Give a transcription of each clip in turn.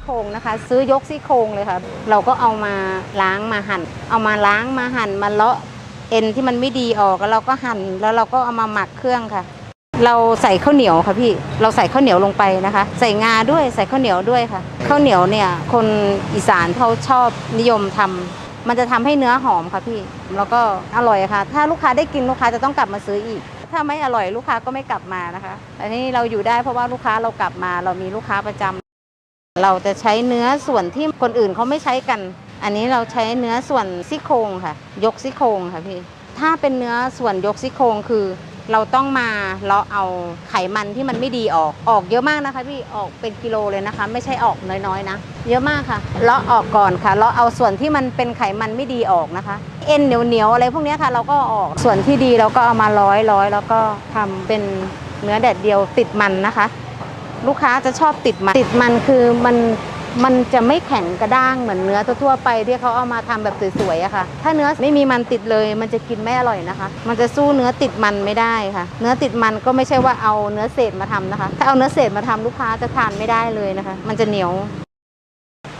่โครงนะคะ ซื้อยกซี่โครงเลยค่ะ เราก็เอามาล้างมาหั่น เอามาล้างมาหั่นมาเลาะเอ็นที่มันไม่ดีออกแล้วเราก็หั่นแล้วเราก็เอามาหมักเครื่องค่ะ เราใส่ข้าวเหนียวค่ะพี่เราใส่ข้าวเหนียวลงไปนะคะ ใส่งาด้วยใส่ข้าวเหนียวด้วยค่ะข้าวเหนียวเนี่ยคนอีสานเขาชอบนิยมทำมันจะทำให้เนื้อหอมค่ะพี่แล้วก็อร่อยค่ะ ถ้าลูกค้าได้กินลูกค้าจะต้องกลับมาซื้ออีก ถ้าไม่อร่อยลูกค้าก็ไม่กลับมานะคะอันนี้เราอยู่ได้เพราะว่าลูกค้าเรากลับมา เรามีลูกค้าประจำ เราจะใช้เนื้อส่วนที่คนอื่นเขาไม่ใช้กัน อันนี้เราใช้เนื้อส่วนซี่โครงค่ะ ยกซี่โครงค่ะพี่ ถ้าเป็นเนื้อส่วนยกซี่โครงคือ เราต้องมาเลาะเอาไขมันที่มันไม่ดีออก ออกเยอะมากนะคะพี่ ออกเป็นกิโลเลยนะคะ ไม่ใช่ออกน้อยๆนะ เยอะมากค่ะ เลาะออกก่อนค่ะ เลาะเอาส่วนที่มันเป็นไขมันไม่ดีออกนะคะ เอ็นเหนียวๆอะไรพวกนี้ค่ะ เราก็ออก ส่วนที่ดีเราก็เอามาร้อยร้อยแล้วก็ทำเป็นเนื้อแดดเดียวติดมันนะคะ ลูกค้าจะชอบติดมันติดมันคือมันมันจะไม่แข็งกระด้างเหมือนเนื้อทั่วๆไปที่เขาเอามาทำแบบสวยๆอะค่ะ ถ้าเนื้อไม่มีมันติดเลย มันจะกินไม่อร่อยนะคะ มันจะสู้เนื้อติดมันไม่ได้ค่ะ เนื้อติดมันก็ไม่ใช่ว่าเอาเนื้อเศษมาทำนะคะ ถ้าเอาเนื้อเศษมาทำลูกค้าจะทานไม่ได้เลยนะคะ มันจะเหนียว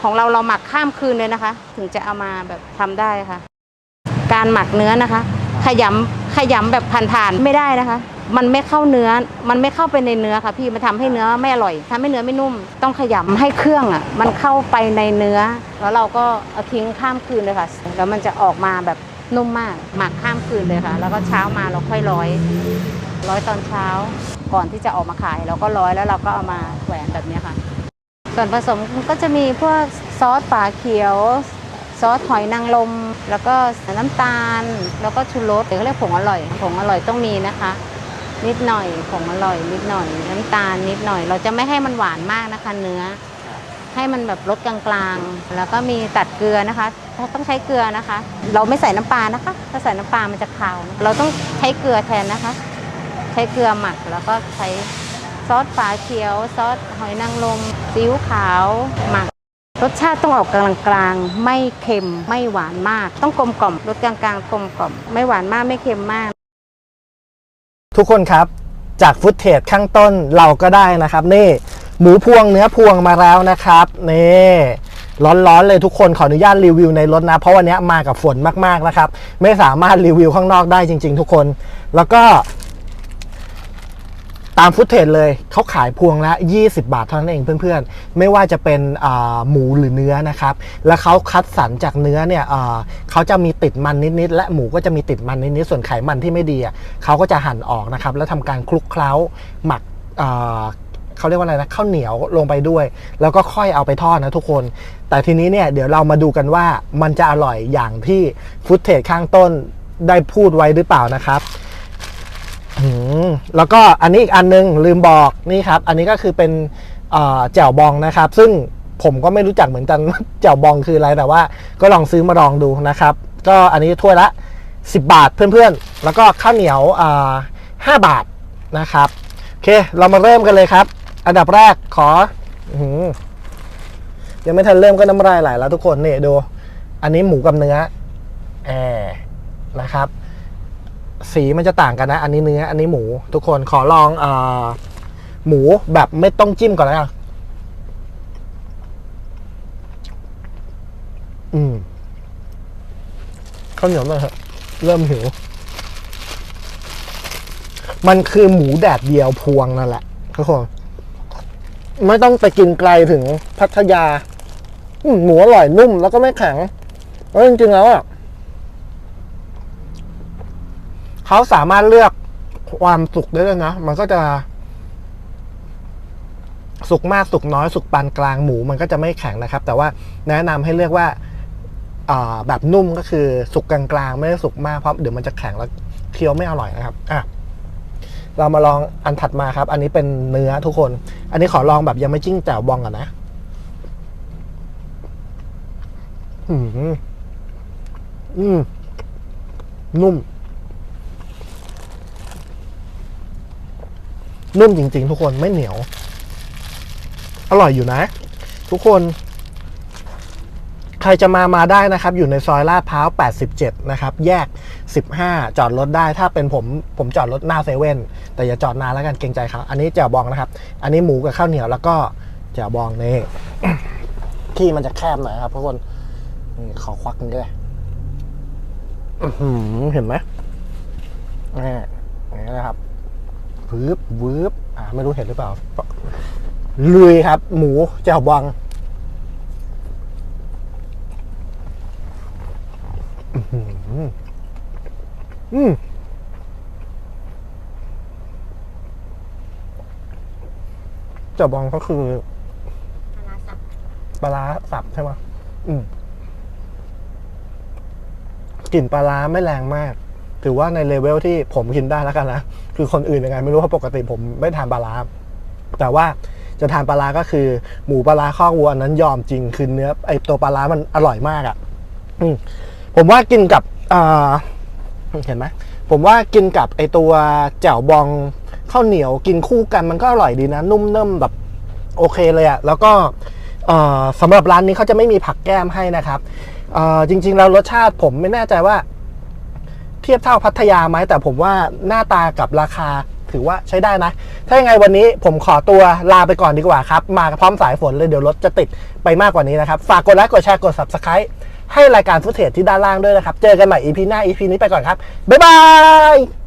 ของเราเราหมักข้ามคืนเลยนะคะ ถึงจะเอามาแบบทำได้ค่ะ การหมักเนื้อนะคะ ขยำขยำแบบผ่านๆไม่ได้นะคะ มันไม่เข้าเนื้อ มันไม่เข้าไปในเนื้อค่ะพี่มันทำให้เนื้อไม่อร่อยทำให้เนื้อไม่นุ่ม ต้องขยำให้เครื่องอะมันเข้าไปในเนื้อ แล้วเราก็เอาทิ้งข้ามคืนเลยค่ะ แล้วมันจะออกมาแบบนุ่มมากหมักข้ามคืนเลยค่ะ แล้วก็เช้ามาเราค่อยร้อย ร้อยตอนเช้า ก่อนที่จะออกมาขายเราก็ร้อยแล้วเราก็เอามาแขวนแบบนี้ค่ะ ส่วนผสมก็จะมีพวกซอสฝาเขียวซอสหอยนางรมแล้วก็น้ำตาล แล้วก็ชูรสเขาเรียกผงอร่อยผงอร่อยต้องมีนะคะ นิดหน่อยผงอร่อยนิดหน่อยน้ำตาลนิดหน่อย เราจะไม่ให้มันหวานมากนะคะ เนื้อ ให้มันแบบรสกลางๆ แล้วก็มีตัดเกลือนะคะ ต้องใช้เกลือนะคะ เราไม่ใส่น้ำปลานะคะ ถ้าใส่น้ำปลามันจะคาวนะเราต้องใช้เกลือแทนนะคะ ใช้เกลือหมักแล้วก็ใช้ซอสฝาเขียว ซอสหอยนางรมซีอิ๊วขาวหมักรสชาติต้องออกกลางๆไม่เค็มไม่หวานมาก ต้องกลมกล่อมรสกลางๆกลมกล่อม ไม่หวานมากไม่เค็มมาก ทุกคนครับจากฟุตเทจข้างต้นเราก็ได้นะครับ นี่หมูพวงเนื้อพวงมาแล้วนะครับนี่ร้อนๆเลยทุกคนขออนุญาตรีวิวในรถนะ เพราะวันนี้มากับฝนมากๆนะครับ ไม่สามารถรีวิวข้างนอกได้จริง ๆ ทุกคน แล้วก็ ตามฟุตเทจเลยเขาขายพวงละ 20 บาทเท่านั้นเองเพื่อนๆ ไม่ว่าจะเป็นหมูหรือเนื้อนะครับ แล้วเขาคัดสรรจากเนื้อเนี่ยเขาจะมีติดมันนิดๆ และหมูก็จะมีติดมันนิดๆ ส่วนไขมันที่ไม่ดีเขาก็จะหั่นออกนะครับ แล้วทำการคลุกเคล้าหมักเขาเรียกว่าอะไรนะข้าวเหนียวลงไปด้วย แล้วก็ค่อยเอาไปทอดนะทุกคน แต่ทีนี้เนี่ยเดี๋ยวเรามาดูกันว่ามันจะอร่อยอย่างที่ฟุตเทจข้างต้นได้พูดไว้หรือเปล่านะครับ แล้วก็อันนี้อีกอันนึงลืมบอกนี่ครับ อันนี้ก็คือเป็นแจ่วบองนะครับ ซึ่งผมก็ไม่รู้จักเหมือนกันแจ่วบองคืออะไรแต่ว่า ก็ลองซื้อมาลองดูนะครับ ก็อันนี้ถ้วยละ 10 บาทเพื่อนๆ แล้วก็ข้าวเหนียวห้าบาทนะครับโอเค เรามาเริ่มกันเลยครับ อันดับแรกขอยังไม่ทันเริ่มก็น้ำลายไหลแล้วทุกคนเนี่ดู อันนี้หมูกับเนื้อแอร์นะครับ สีมันจะต่างกันนะ อันนี้เนื้อ อันนี้หมู ทุกคนขอลองอหมูแบบไม่ต้องจิ้มก่อนแล้วกันอืมข้าวเหนียวหน่อยเถอะเริ่มหิว มันคือหมูแดดเดียวพวงนั่นแหละทุกคนไม่ต้องไปกินไกลถึงพัทยา หมูอร่อยนุ่มแล้วก็ไม่แข็งแล้วจริงๆแล้วอะ เขาสามารถเลือกความสุกได้ด้วยนะ มันก็จะ สุกมากสุกน้อย สุกปานกลางหมู มันก็จะไม่แข็งนะครับ แต่ว่าแนะนำให้เลือกว่าอ่าแบบนุ่มก็คือสุกกลางๆ ไม่ได้สุกมากเพราะเดี๋ยวมันจะแข็งแล้วเคี้ยวไม่อร่อยนะครับอะเรามาลองอันถัดมาครับ อันนี้เป็นเนื้อทุกคน อันนี้ขอลองแบบยังไม่จิ้งแจ่วบองก่อนนะอืมอืมนุ่ม นุ่มจริง ๆ ทุกคนไม่เหนียว อร่อยอยู่นะ ทุกคน ใครจะมามาได้นะครับ อยู่ในซอยลาดพร้าว 87 นะครับ แยก 15 จอดรถได้ ถ้าเป็นผมผมจอดรถหน้าเซเว่นแต่อย่าจอดนานแล้วกันเกรงใจเขาอันนี้แจ่วบองนะครับ อันนี้หมูกับข้าวเหนียวแล้วก็แจ่วบองนี่ที่มันจะแคบหน่อยครับทุกคนขอควักนี่เลยเห็นไหมนี่นะครับ วืบวืบอ่าไม่รู้เห็นหรือเปล่าลุยครับ หมูแจ่วบองอื้อหืออืมแจ่วบองก็คือปลาร้าสับใช่ไหมอืมกลิ่นปลาร้าไม่แรงมาก ถือว่าในเลเวลที่ผมกินได้แล้วกันนะ คือคนอื่นยังไงไม่รู้เพราะปกติผมไม่ทานปลาร้าแต่ว่าจะทานปลาร้าก็คือ หมูปลาร้าข้อวัวนั้นยอมจริงคือเนื้อไอตัวปลาร้ามันอร่อยมากอะ่ะผมว่ากินกับเห็นไหมผมว่ากินกับไอตัวแจ่วบองข้าวเหนียวกินคู่กันมันก็อร่อยดีนะ นุ่มเนิ่มแบบโอเคเลยอะ่ะแล้วก็สำหรับร้านนี้เขาจะไม่มีผักแก้มให้นะครับจริง ๆ แล้วรสชาติผมไม่แน่ใจว่า เทียบเท่าพัทยาไหมแต่ผมว่าหน้าตากับราคาถือว่าใช้ได้นะ ถ้ายังไงวันนี้ผมขอตัวลาไปก่อนดีกว่าครับ มาพร้อมสายฝนเลยเดี๋ยวรถจะติดไปมากกว่านี้นะครับ ฝากกดไลค์กดแชร์กด subscribe ให้รายการฟุตเทจที่ด้านล่างด้วยนะครับ เจอกันใหม่ EP หน้า EP นี้ไปก่อนครับ บ๊ายบาย